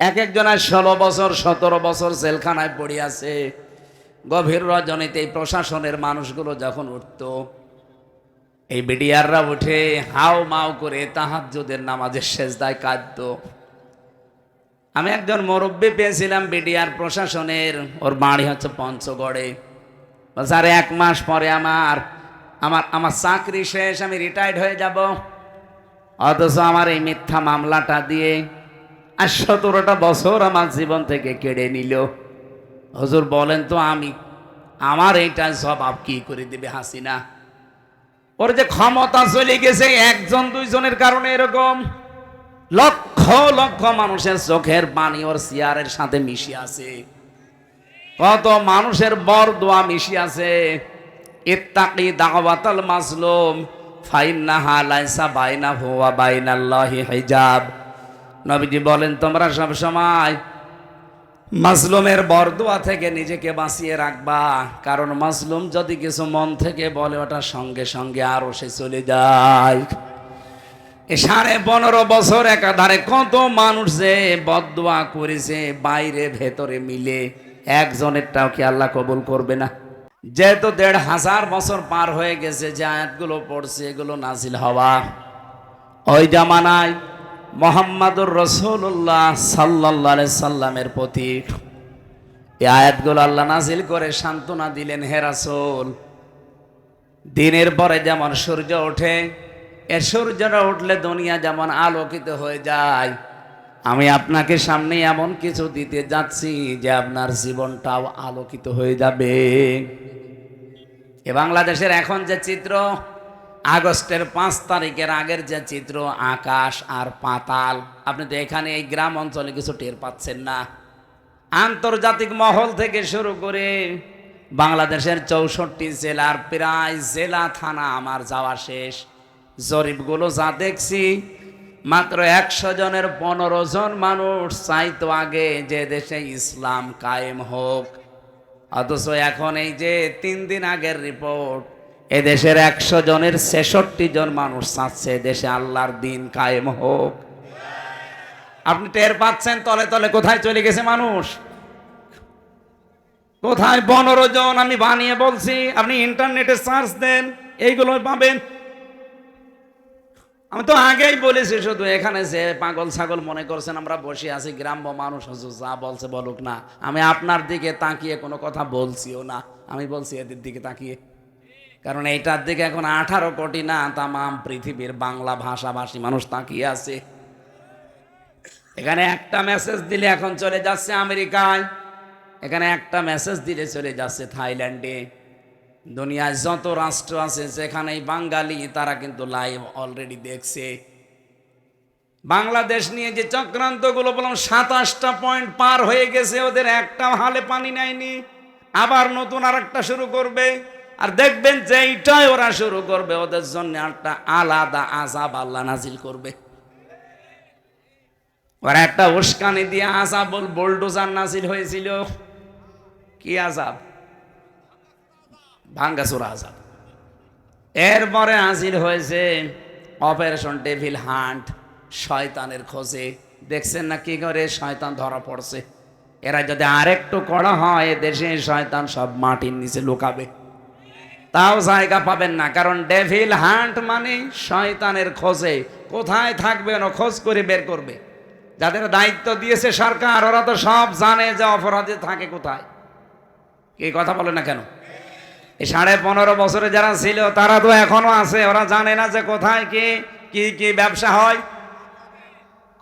এক একজনের ষোলো বছর, সতেরো বছর জেলখানায় পড়ে আছে। গভীর রজনীতে এই প্রশাসনের মানুষগুলো যখন উঠত, এই বিডিআররা উঠে হাও মাও করে তাহাজ্জুদের নামাজের শেষদায় কাঁদত। আমি একজন মুরব্বী পেয়েছিলাম বিডিআর প্রশাসনের, ওর বাড়ি হচ্ছে পঞ্চগড়ে। আরে এক মাস পরে আমার আমার আমার চাকরি শেষ, আমি রিটায়ার্ড হয়ে যাব। অথচ আমার এই মিথ্যা মামলাটা দিয়ে আর সতেরোটা বছর আমার জীবন থেকে কেড়ে নিল। হজুর বলেন তো আমি, আমার এইটা জবাব কি করে দেবে হাসিনা? ওর যে ক্ষমতা চলে গেছে একজন দুইজনের কারণে এরকম। লক্ষ লক্ষ মানুষের চোখের পানি ওর চেয়ারের সাথে মিশে আছে। কত মানুষের বর দোয়া মিশি আছে। ইত্তাকি দাওয়াতাল মাজলুম, ফাইন্নাহা লাইসা বাইনা হুয়া বাইনাল্লাহি হিজাব। নবীজি বলেন, তোমরা সব সময় মাজলুমের বরদোয়া থেকে নিজেকে বাঁচিয়ে রাখবা। কারণ মাসলুম যদি কিছু মন থেকে বলে, ওটা সঙ্গে সঙ্গে আরও সে চলে যায়। সাড়ে পনেরো বছর একাধারে কত মানুষ যে বদোয়া করেছে, বাইরে ভেতরে মিলে। একজনেরটাও কি আল্লাহ কবুল করবে না? যেহেতু দেড় হাজার বছর পার হয়ে গেছে, যে আয়াতগুলো পড়ছে, এগুলো নাজিল হওয়া। ওই জামানায় মোহাম্মদুর রসুল্লাহ সাল্লাহ সাল্লামের প্রতি এই আয়াতগুলো আল্লাহ নাজিল করে সান্ত্বনা দিলেন, হে রাসূল, দিনের পরে যেমন সূর্য ওঠে, এ সূর্যটা উঠলে দুনিয়া যেমন আলোকিত হয়ে যায়। আমি আপনাকে সামনে এমন কিছু দিতে যাচ্ছি যে আপনার জীবনটাও আলোকিত হয়ে যাবে। এ বাংলাদেশের এখন যে চিত্র আগস্টের পাঁচ তারিখের আগের যে চিত্র, আকাশ আর পাতাল, আপনি তো এখানে এই গ্রাম অঞ্চলে কিছু টের পাচ্ছেন না। আন্তর্জাতিক মহল থেকে শুরু করে বাংলাদেশের চৌষট্টি জেলার প্রায় জেলা থানা আমার যাওয়া শেষ। জরিপগুলো যা দেখছি, মাত্র একশো জনের পনেরো জন মানুষ চাইতো আগে যে দেশে ইসলাম কায়েম হোক। অথচ এখন এই যে তিন দিন আগের রিপোর্ট এদেশের একশো জনের ছেষট্টি জন মানুষ চাচ্ছে দেশে আল্লাহর দিন কায়েম হোক। আপনি টের পাচ্ছেন তলে তলে কোথায় চলে গেছে মানুষ? কোথায় পনেরো জন আমি বানিয়ে বলছি, আপনি ইন্টারনেটে সার্চ দেন, এইগুলো পাবেন। আমি তো আগেই বলেছি শুধু, এখানে যে পাগল ছাগল মনে করছেন আমরা বসে আছি, গ্রাম্য মানুষ হুজুর যা বলছে বলুক না। আমি আপনার দিকে তাকিয়ে কোনো কথা বলছিও না। আমি বলছি এদের দিকে তাকিয়ে। কারণ এইটার দিকে এখন আঠারো কোটি না, তামাম পৃথিবীর বাংলা ভাষাভাষী মানুষ তাকিয়ে আছে। এখানে একটা মেসেজ দিলে এখন চলে যাচ্ছে আমেরিকায়। এখানে একটা মেসেজ দিলে চলে যাচ্ছে থাইল্যান্ডে। দুনিয়ায় যত রাষ্ট্র আছে, যেখানেই বাঙালি, তারা কিন্তু লাইভ অলরেডি দেখছে। বাংলাদেশ নিয়ে যে চক্রান্তগুলো বললাম সাতাশটা পয়েন্ট পার হয়ে গেছে, ওদের একটা হালে পানি নেয়নি। আবার নতুন আর শুরু করবে। আর দেখবেন যে এইটাই ওরা শুরু করবে, ওদের জন্য একটা আলাদা আজাব আল্লাহ নাজিল করবে। ওরা একটা উস্কানি দিয়ে আজাব বোলডোজার নাজিল হয়েছিল। কি আজাব ভাঙ্গাচোরা আজাব এরপরে হাজির হয়েছে অপারেশন ডেভিল হান্ট, শয়তানের খোঁজে। দেখছেন না কি করে শয়তান ধরা পড়ছে? এরা যদি আরেকটু কড়া হয় দেশে শয়তান সব মাটির নিচে লুকাবে। তাও জায়গা পাবেন না, কারণ ডেভিল হান্ট মানে শয়তানের খোঁজে। কোথায় থাকবে ও খোঁজ করে বের করবে। যাদের দায়িত্ব দিয়েছে সরকার, ওরা তো সব জানে যে অপরাধে থাকে কোথায়। কি কথা বলে না কেন? এই সাড়ে পনেরো বছরে যারা ছিল, তারা তো এখনও আছে, ওরা জানে না যে কোথায় কি কি কি ব্যবসা হয়,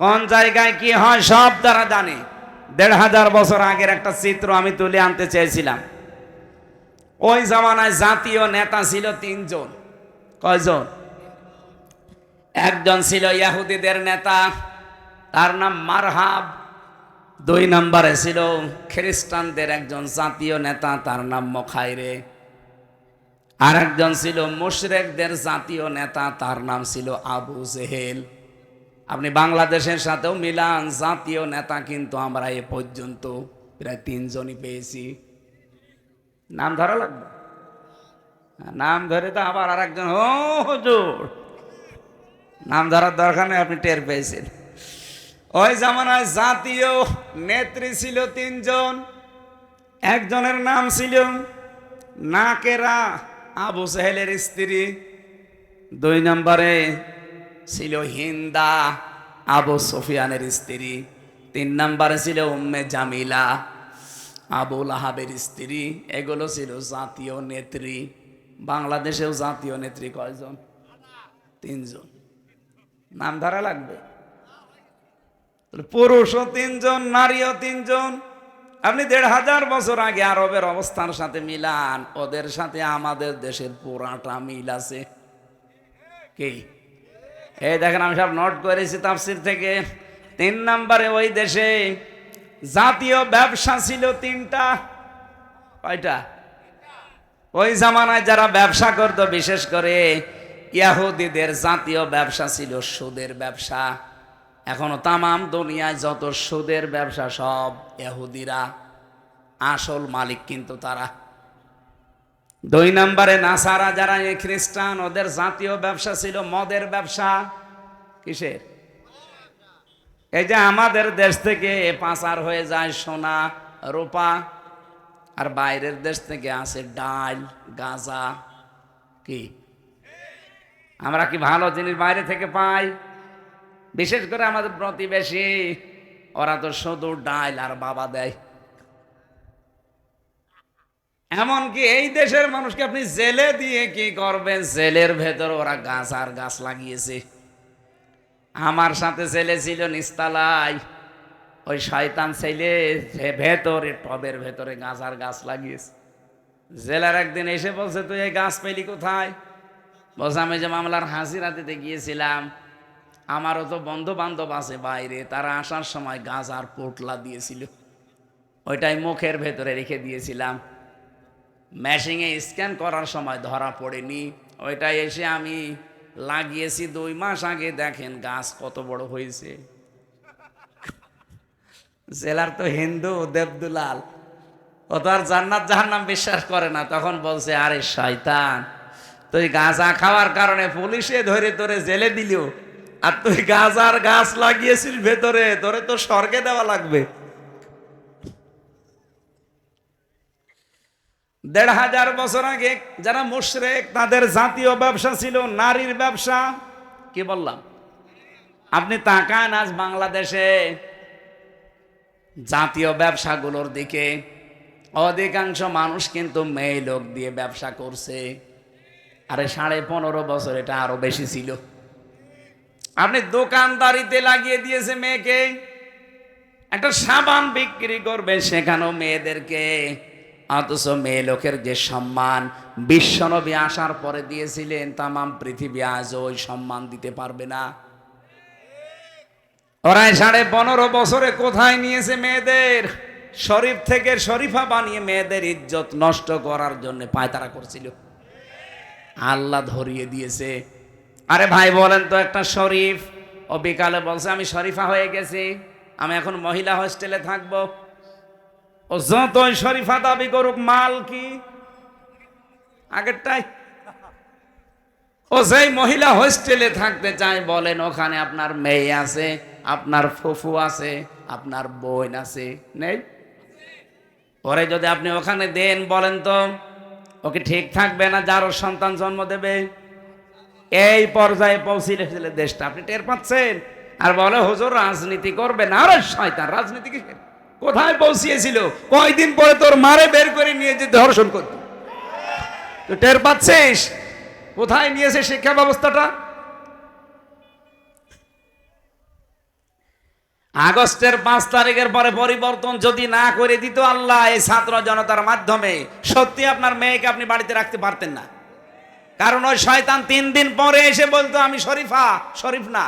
কোন জায়গায় কি হয়, সব তারা জানে। দেড় হাজার বছর আগের একটা চিত্র আমি তুলে আনতে চেয়েছিলাম। ওই জামানায় জাতীয় নেতা ছিল তিনজন। কয়জন? একজন ছিল ইয়াহুদিদের নেতা, তার নাম মারহাব। দুই নম্বরে ছিল খ্রিস্টানদের একজন জাতীয় নেতা, তার নাম মখাইরে। আর একজন ছিল মুশরেকদের জাতীয় নেতা, তার নাম ছিল আবু জেহেল। আপনি বাংলাদেশের সাথেও মিলান, জাতীয় নেতা কিন্তু আমরা এ পর্যন্ত প্রায় তিনজনই পেয়েছি। নাম ধরা লাগবে। নাম ধরে তো আবার আর একজন ও হুজুর। নাম ধরার দরকার নেই, আপনি টের পেয়েছেন। ওই জামানায় জাতীয় নেত্রী ছিল তিনজন, একজনের নাম ছিল নাকেরা আবু সাহেলের স্ত্রী, দুই নম্বরে ছিল হিন্দা আবু সুফিয়ানের স্ত্রী, তিন নম্বরে ছিল উম্মে জামিলা। আবুল আহাবের স্ত্রী, এগুলো ছিল জাতীয় নেত্রী। বাংলাদেশেও জাতীয় নেত্রী কয়জন? তিনজন। নাম ধরা লাগবে? পুরুষও তিনজন, নারীও তিনজন। আপনি দেড় হাজার বছর আগে আরবের অবস্থার সাথে মিলান, ওদের সাথে আমাদের দেশের পুরাটা মিল আছে। কি? এই দেখেন, আমি সব নোট করেছি তাফসির থেকে। তিন নম্বরে ওই দেশে জাতীয় ব্যবসা ছিল তিনটা। কয়টা? ওই জামানায় যারা ব্যবসা করতো, বিশেষ করে ইয়াহুদিদের জাতীয় ব্যবসা ছিল সুদের ব্যবসা। এখনও তামাম দুনিয়ায় যত সুদের ব্যবসা, সব ইহুদিরা আসল মালিক কিন্তু তারা। দুই নম্বরে নাসারা, যারা খ্রিস্টান, ওদের জাতীয় ব্যবসা ছিল মদের ব্যবসা। কিসের? এই যে আমাদের দেশ থেকে পাচার হয়ে যায় সোনা, রূপা, আর বাইরের দেশ থেকে আসে ডাল, গাঁজা, কি? আমরা কি ভালো জিনিস বাইরে থেকে পাই? বিশেষ করে আমাদের প্রতিবেশী, ওরা তো শুধু ডাল আর বাবা দেয়। এমনকি এই দেশের মানুষকে আপনি জেলে দিয়ে কি করবেন? জেলের ভেতর ওরা গাছ আর গাছ লাগিয়েছে। আমার সাথে ছেলে ছিল নিস্তালায়। ওই শয়তান ছেলে ভেতরে, টবের ভেতরে গাছ আর গাছ লাগিয়েছে। জেলার একদিন এসে বলছে, তুই এই গাছ পেলি কোথায়? বলছে, আমি যে মামলার হাজিরা দিতে গিয়েছিলাম, আমারও তো বন্ধু বান্ধব আছে বাইরে, তারা আসার সময় গাছ আর পোটলা দিয়েছিল। ওইটাই মুখের ভেতরে রেখে দিয়েছিলাম। ম্যাশিংয়ে স্ক্যান করার সময় ধরা পড়েনি। ওইটাই এসে আমি লাগিয়েছি দুই মাস আগে, দেখেন গাছ কত বড় হয়েছে। জেলার তো হিন্দু, দেবদুলাল। ও তো আর জান্নাত জাহান্নাম বিশ্বাস করে না, তখন বলছে, আরে শয়তান, তুই গাঁজা খাওয়ার কারণে পুলিশে ধরে তোরে জেলে দিল, আর তুই গাঁজার গাছ লাগিয়েছিস ভেতরে, তোরে তো স্বর্গে দেওয়া লাগবে। দেড় হাজার বছর আগে যারা মুশরেক, তাদের জাতীয় ব্যবসা ছিল নারীর ব্যবসা। কি বললাম? আপনি তাকান আজ বাংলাদেশে জাতীয় ব্যবসাগুলোর দিকে। অধিকাংশ মানুষ কিন্তু মেয়ে লোক দিয়ে ব্যবসা করছে। আরে সাড়ে পনেরো বছর এটা আরও বেশি ছিল। আপনি দোকানদারিতে লাগিয়ে দিয়েছে মেয়েকে। একটা সাবান বিক্রি করবে সেখানেও মেয়েদেরকে। অথচ মেয়ে লোকের যে সম্মান, বিশ্বনবী আসার পরে দিয়েছিলেন, তামাম পৃথিবী আজ ওই সম্মান দিতে পারবে না। ওরা এই সাড়ে পনেরো বছরে কোথায় নিয়েছে মেয়েদের? শরীফ থেকে শরীফা বানিয়ে মেয়েদের ইজ্জত নষ্ট করার জন্য পায়তারা করছিল। আল্লাহ ধরিয়ে দিয়েছে। আরে ভাই, বলেন তো একটা শরীফ। ও বিকালে বলছে, আমি শরীফা হয়ে গেছি, আমি এখন মহিলা হোস্টেলে থাকব। ও যতই শরীফা দাবি করুক, মাল কি? আগেরটাই। ও যেই মহিলা হোস্টেলে থাকতে চায়, বলেন, ওখানে আপনার মেয়ে আছে, আপনার ফুফু আছে, আপনার বোন আছে। নেই? পরে যদি আপনি ওখানে দেন, বলেন তো ওকে ঠিক থাকবে না যার ওর সন্তান জন্ম দেবে? এই পর্যায়ে পৌঁছিলে দেশটা আপনি টের পাচ্ছেন। আর বলে, হুজুর, রাজনীতি করবে না আরে শয়তান, রাজনীতি কি? কোথায় পৌঁছিয়েছিল? কয়দিন পরে তোর মারে বের করে নিয়ে যে ধর্ষণ করত। তো টের পাচ্ছিস? কোথায় নিয়েছে শিক্ষা ব্যবস্থাটা? আগস্টের পাঁচ তারিখের পরে পরিবর্তন যদি না করে দিত আল্লাহ, এই ছাত্র জনতার মাধ্যমে সত্যি আপনার মেয়েকে আপনি বাড়িতে রাখতে পারতেন না। কারণ ওই শয়তান তিন দিন পরে এসে বলতো, আমি শরীফা। শরীফ না।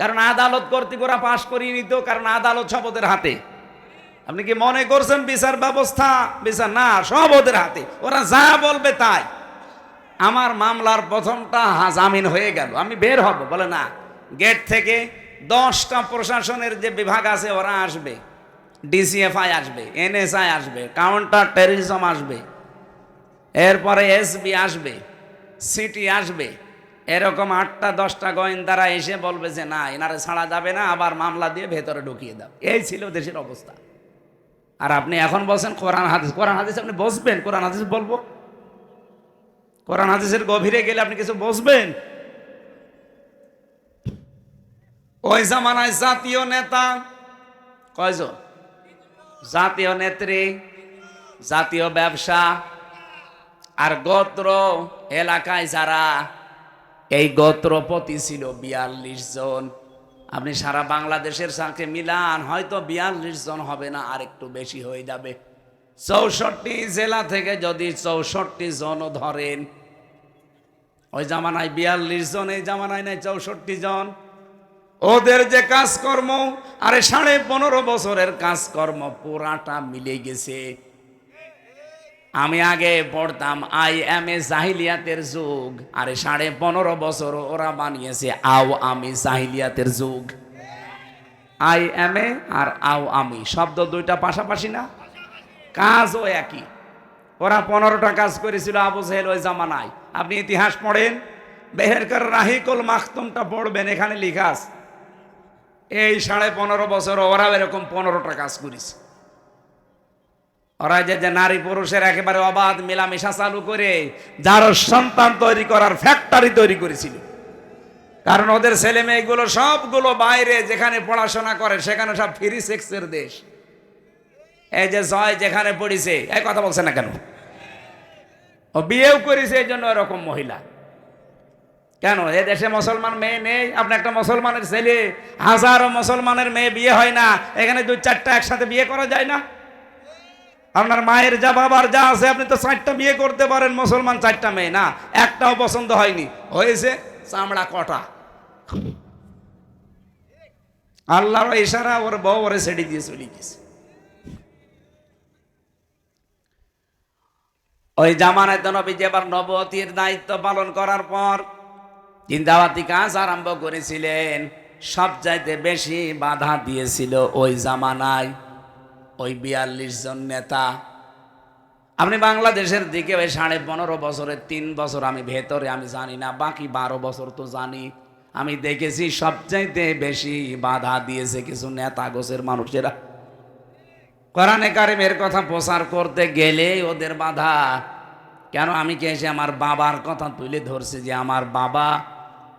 কারণ আদালত কর্তৃক পাশ করিয়ে নিত, কারণ আদালত শপথের হাতে। আপনি কি মনে করছেন বিচার ব্যবস্থা, বিচার না, সব ওদের হাতে। ওরা যা বলবে তাই। আমার মামলার প্রথমটা জামিন হয়ে গেল। আমি বের হব, বলে না। গেট থেকে দশটা প্রশাসনের যে বিভাগ আছে, ওরা আসবে। ডিসিএফআই আসবে, এনএসআই আসবে, কাউন্টার টেরিজম আসবে। এরপরে এসবি আসবে, সিটি আসবে। এরকম আটটা, দশটা গোয়েন্দারা এসে বলবে যে, না, এনারে ছাড়া যাবে না, আবার মামলা দিয়ে ভেতরে ঢুকিয়ে দাও। এই ছিল দেশের অবস্থা। আর আপনি এখন বলছেন কোরআন, হাদিস। কোরআন, হাদিস আপনি বসবেন? কোরআন, হাদিস বলব? কোরআন, হাদিসের গভীরে গেলে আপনি কিছু বসবেন? ওই জামানায় জাতীয় নেতা। কয়জন? জাতীয় নেত্রী, জাতীয় ব্যবসা। আর গোত্র এলাকায় যারা, এই গোত্রপতি ছিল বিয়াল্লিশ জন। আপনি সারা বাংলাদেশের সাথে মিলান, হয়তো বিয়াল্লিশ জন হবে না, আর একটু বেশি হয়ে যাবে। চৌষট্টি জেলা থেকে যদি চৌষট্টি জনও ধরেন, ওই জামানায় বিয়াল্লিশ জন, এই জামানায় নাই চৌষট্টি জন। ওদের যে কাজকর্ম, আরে সাড়ে পনেরো বছরের কাজকর্ম পুরাটা মিলে গেছে। আমি আগে পড়তাম আই এম এ জাহিলিয়াতের যুগ। আরে সাড়ে পনেরো বছর ওরা বানিয়েছে, আও আমি জাহিলিয়াতের যুগ। আই এম এ আর আও আমি, শব্দ দুইটা পাশাপাশি না? কাজও একই। ওরা পনেরোটা কাজ করেছিল আবু সাহেল ওই জামানায়। আপনি ইতিহাস পড়েন? বেহেরকার রাহিকুল মাখতুমটা পড়বেন, এখানে লিখা আছে। এই সাড়ে পনেরো বছর ওরাও এরকম পনেরোটা কাজ করেছে। ওরা যে যে নারী পুরুষের একেবারে অবাধ মেলামেশা চালু করে যার সন্তান তৈরি করার ফ্যাক্টরি তৈরি করেছিল। কারণ ওদের ছেলে মেয়েগুলো সবগুলো বাইরে যেখানে পড়াশোনা করে, সেখানে সব ফ্রি সেক্সের দেশ। এই যে জয় যেখানে পড়িছে, এই কথা বলছে না কেন? ও বিয়েও করেছে, এই জন্য এরকম মহিলা। কেন? এ দেশে মুসলমান মেয়ে নেই, আপনি একটা মুসলমানের ছেলে, হাজারো মুসলমানের মেয়ে বিয়ে হয় না, এখানে দু চারটা একসাথে বিয়ে করা যায় না? আপনার মায়ের যা বাবার যা আছে, আপনি তো চারটা বিয়ে করতে পারেন, মুসলমান চারটা মেয়ে, না, একটাও পছন্দ হয়নি। হয়েছে চামড়া কটা। আল্লাহর ইশারা ওর বউ ওরে ছেড়ে দিয়ে চলে গেছে। ওই জামানায় তো নবী যে এবার নবতির দায়িত্ব পালন করার পর জিন্দাবাতি কাজ আরম্ভ করেছিলেন। সব চাইতে বেশি বাধা দিয়েছিল ওই জামানায়। ওই বিয়াল্লিশ জন নেতা। আপনি বাংলাদেশের দিকে ওই সাড়ে পনেরো বছরের তিন বছর আমি ভেতরে, আমি জানি না, বাকি বারো বছর তো জানি। আমি দেখেছি সবচাইতে বেশি বাধা দিয়েছে কিছু নেতা গোছের মানুষেরা। কোরআনে কারিমের কথা প্রচার করতে গেলে ওদের বাধা। কেন আমি কে এসে আমার বাবার কথা তুলে ধরছে যে আমার বাবা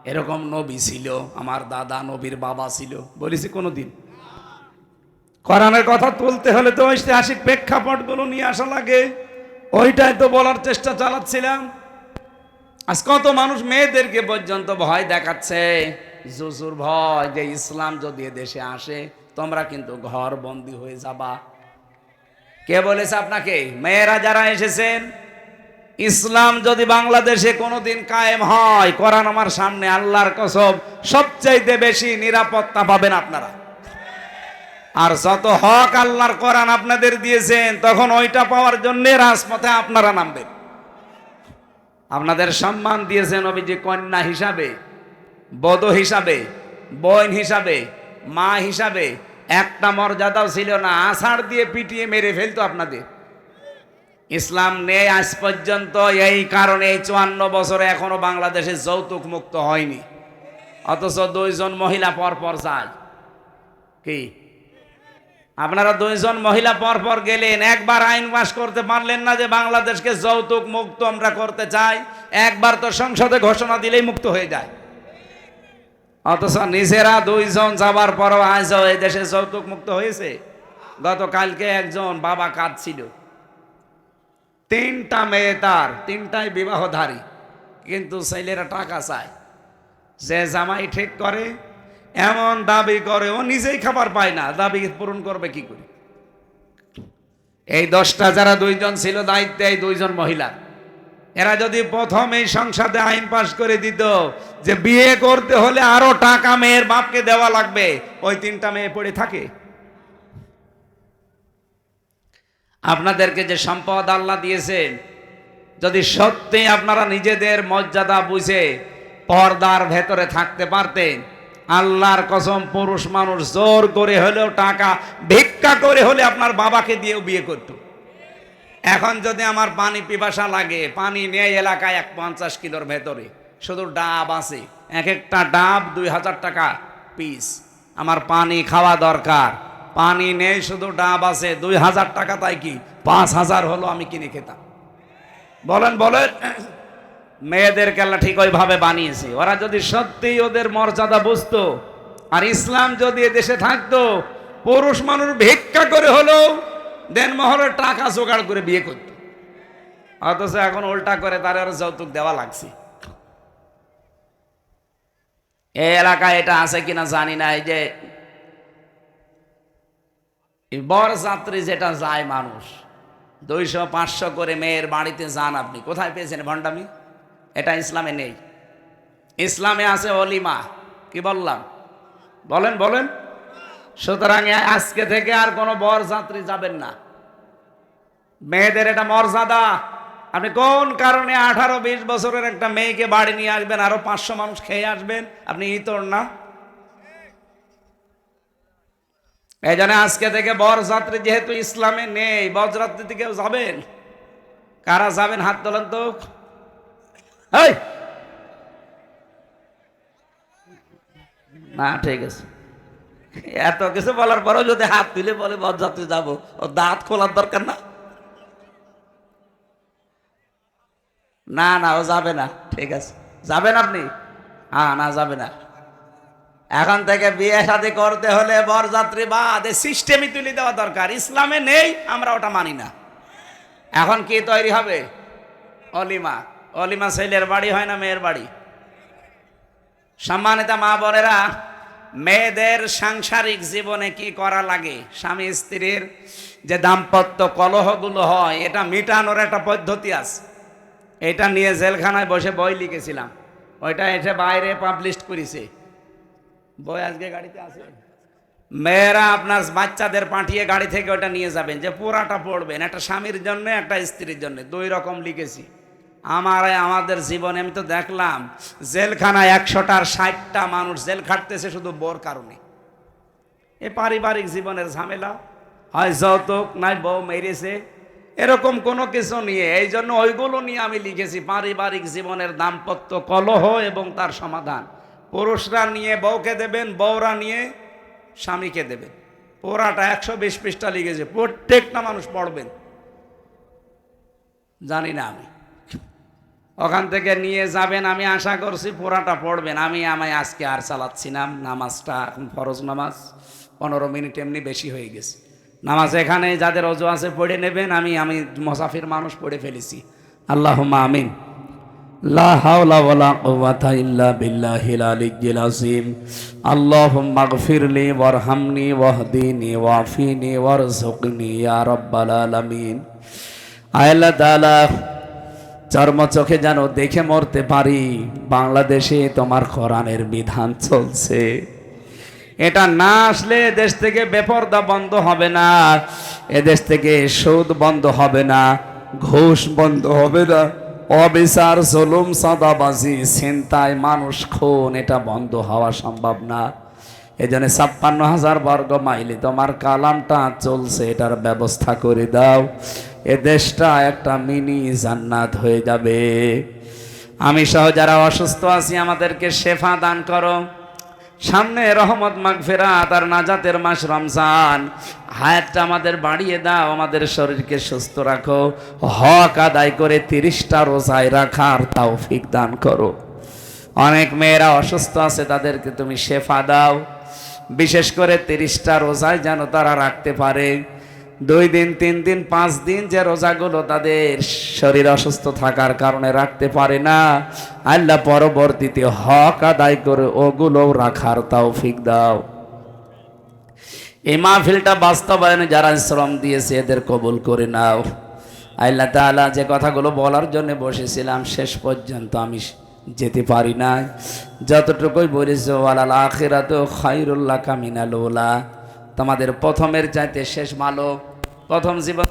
এরকম নবী ছিল, আমার দাদা নবীর বাবা ছিল? বলেছি কোনো দিন কোরআনের কথা তুলতে হলে তো ঐতিহাসিক প্রেক্ষাপটগুলো নিয়ে আসা লাগে। ওইটাই তো বলার চেষ্টা চালাচ্ছিলাম। আজ কত মানুষ মেয়েদেরকে পর্যন্ত ভয় দেখাচ্ছে। জুজুর ভয় যে ইসলাম যদি দেশে আসে, তোমরা কিন্তু ঘর বন্দি হয়ে যাবা। কে বলেছে আপনাকে? মেয়েরা যারা এসেছেন, ইসলাম যদি বাংলাদেশে কোনোদিন কায়েম হয়, কোরআন আমার সামনে আল্লাহর কসম সবচাইতে বেশি নিরাপত্তা পাবেন আপনারা। আর যত হক আল্লাহর কোরআন আপনাদের দিয়েছেন, তখন ওইটা পাওয়ার জন্য রাজপথে আপনারা নামবেন। আপনাদের সম্মান দিয়েছেন অভিজি কন্যা হিসাবে, বধ হিসাবে, বোন হিসাবে, মা হিসাবে, একটা মর্যাদাও ছিল না। আষাঢ় দিয়ে পিটিয়ে মেরে ফেলতো আপনাদের। ইসলাম নেই আজ পর্যন্ত, এই কারণে এই চুয়ান্ন বছরে এখনও বাংলাদেশে যৌতুক মুক্ত হয়নি। অথচ দুইজন মহিলা পরপর পর যায়। কি? আপনারা দুইজন মহিলা পর পর গেলেন, একবার আইন পাশ করতে পারলেন না যে বাংলাদেশকে যৌতুক মুক্ত আমরা করতে চাই, একবার তো সংসদে ঘোষণা দিলেই মুক্ত হয়ে যায়। অথচ নিজেরা দুইজন যাবার পরও আজ এই দেশে যৌতুক মুক্ত হয়েছে। গতকালকে একজন বাবা কাঁদছিল। তিনটা মেয়ে তার, তিনটাই বিবাহধারী, কিন্তু ছেলেরা টাকা চায়। যে জামাই ঠিক করে এমন দাবি করে, ও নিজেই খাবার পায় না, দাবি পূরণ করবে কি করে? এই দশটা যারা দুইজন ছিল, দায়িত্বে এই দুইজন মহিলা। এরা যদি প্রথম এই সংসদে আইন পাশ করে দিত যে বিয়ে করতে হলে আরও টাকা মেয়ের বাপকে দেওয়া লাগবে, ওই তিনটা মেয়ে পড়ে থাকে। আপনাদেরকে যে সম্পদ আল্লাহ দিয়েছেন, যদি সত্যি আপনারা নিজেদের মর্যাদা বুঝে পর্দার ভেতরে থাকতে পারতেন আল্লাহর কসম, পুরুষ মানুষ জোর করে হলেও টাকা, ভিক্ষা করে হলে আপনার বাবাকে দিয়েও বিয়ে করত। এখন যদি আমার পানি পিপাসা লাগে, পানি নেই এলাকায় এক পঞ্চাশ কিলোর ভেতরে, শুধু ডাব আছে, এক একটা ডাব দুই হাজার টাকা পিস আমার পানি খাওয়া দরকার, পানি নেই শুধু ডাব আছে, দুই হাজার টাকা তাই কি, পাঁচ হাজার হলো আমি কিনে খেতাম। বলেন বলেন। মেয়েদের কেল্লা ঠিক ওইভাবে বানিয়েছে। ওরা যদি সত্যি ওদের মর্যাদা বুঝতো, আর ইসলাম যদি দেশে থাকতো, পুরুষ মানুষ ভিক্ষা করে হলেও দেনমহলের টাকা জোগাড় করে বিয়ে করত। অথচ এখন উল্টা করে তার আর যৌতুক দেওয়া লাগছে। এই এলাকায় এটা আছে কিনা জানি না, এই যে বর যাত্রী যেটা যায় মানুষ, দুইশো পাঁচশো করে মেয়ের বাড়িতে যান আপনি। কোথায় পেয়েছেন ভণ্ডামি? এটা ইসলামে নেই। ইসলামে আছে অলিমা। কি বললাম? বলেন বলেন। সুতরাং আজকে থেকে আর কোনো বর যাত্রী যাবেন না। মেয়েদের এটা মর্যাদা। আপনি কোন কারণে আঠারো, বিশ বছরের একটা মেয়েকে বাড়ি নিয়ে আসবেন? আরও পাঁচশো মানুষ খেয়ে আসবেন? আপনি ইতর না। এই জন্য আজকে থেকে বরযাত্রী যেহেতু ইসলামে নেই বরযাত্রী কেউ যাবেন? কারা যাবেন? হাত তোলেন তো। এই! না, ঠিক আছে। এত কিছু বলার পরেও যদি হাত তুলে বলে বরযাত্রী যাব। ও দাঁত খোলার দরকার না? না না, ও যাবে না। ঠিক আছে। যাবেন আপনি? হ্যাঁ না, যাবে না। এখন থেকে বিয়ে শাদী করতে হলে বরযাত্রী বাদ সিস্টেমই তুলে দেওয়া দরকার। ইসলামে নেই, আমরা ওটা মানি না। এখন কি তৈরি হবে? অলিমা। অলিমা ছেলের বাড়ি হয় না মেয়ের বাড়ি? সম্মানিতা মা বোনেরা, মেয়েদের সাংসারিক জীবনে কি করা লাগে? স্বামী স্ত্রীর যে দাম্পত্য কলহগুলো হয়, এটা মিটানোর একটা পদ্ধতি আছে। এটা নিয়ে জেলখানায় বসে বই লিখেছিলাম। ওইটা এসে বাইরে পাবলিশ করেছে। বই আজকে গাড়িতে আছে? মেয়েরা আপনার বাচ্চাদের পাঠিয়ে গাড়ি থেকে ওটা নিয়ে যাবেন। যে পুরাটা পড়বেন। একটা স্বামীর জন্য, একটা স্ত্রীর জন্য। দুই রকম লিখেছি। আমার আমাদের জীবনে, আমি তো দেখলাম জেলখানায় একশোটার ষাটটা মানুষ জেল খাটতেছে শুধু বোর কারণে। এ পারিবারিক জীবনের ঝামেলা। হয় যৌতুক, নাই বউ মেরেছে। এরকম কোনো কিছু নিয়ে, এই জন্য ওইগুলো নিয়ে আমি লিখেছি, পারিবারিক জীবনের দাম্পত্য কলহ এবং তার সমাধান। পুরুষরা নিয়ে বউকে দেবেন, বউরা নিয়ে স্বামীকে দেবেন। পোড়াটা একশো বিশ পৃষ্ঠা লিখেছে, প্রত্যেকটা মানুষ পড়বেন। জানি না আমি। ওখান থেকে নিয়ে যাবেন, আমি আশা করছি পোড়াটা পড়বেন। আমি আমায় আজকে আর চালাচ্ছি না নামাজটা এখন ফরজ নামাজ। পনেরো মিনিট এমনি বেশি হয়ে গেছে। নামাজ এখানে যাদের অজু আছে পড়ে নেবেন, আমি আমি মোসাফির মানুষ পড়ে ফেলেছি। আল্লাহ আমিন। اللهم চর্ম চোখে যেন দেখে মরতে পারি। বাংলাদেশে তোমার কোরআনের বিধান চলছে। এটা না আসলে দেশ থেকে বেপর্দা বন্ধ হবে না। এদেশ থেকে সুদ বন্ধ হবে না। ঘুষ বন্ধ হবে না। অবিচার, জুলুম সাদাবাজি চিন্তায় মানুষ খুন, এটা বন্ধ হওয়া সম্ভব না। এই জন্য ছাপ্পান্ন হাজার বর্গ মাইলে তোমার কালামটা চলছে, এটার ব্যবস্থা করে দাও। এ দেশটা একটা মিনি জান্নাত হয়ে যাবে। আমি সহ যারা অসুস্থ আছি, আমাদেরকে শেফা দান করো। সামনে রহমত মাগফেরাত আর নাজাতের মাস রমজান। হায়াতটা আমাদের বাড়িয়ে দাও, আমাদের শরীরকে সুস্থ রাখো। হক আদায় করে তিরিশটা রোজায় রাখার তৌফিক দান করো। অনেক মেয়েরা অসুস্থ আছে, তাদেরকে তুমি শেফা দাও। বিশেষ করে তিরিশটা রোজায় যেন তারা রাখতে পারে। দুই দিন, তিন দিন, পাঁচ দিন যে রোজাগুলো তাদের শরীর অসুস্থ থাকার কারণে রাখতে পারে না। আল্লাহ পরবর্তীতে হক আদায় করে ওগুলো রাখার তাও ফিক দাও। এই মাহফিলটা বাস্তবায়নে যারা শ্রম দিয়েছে এদের কবুল করে নাও। আল্লাহ তাআলা যে কথাগুলো বলার জন্য বসেছিলাম, শেষ পর্যন্ত আমি যেতে পারি না যতটুকুই বলেছে, ওয়ালাল আখিরাত খাইরুল্লাহ কামিনাল ওলা তোমাদের প্রথমের চাইতে শেষ ভালো। প্রথম জীবন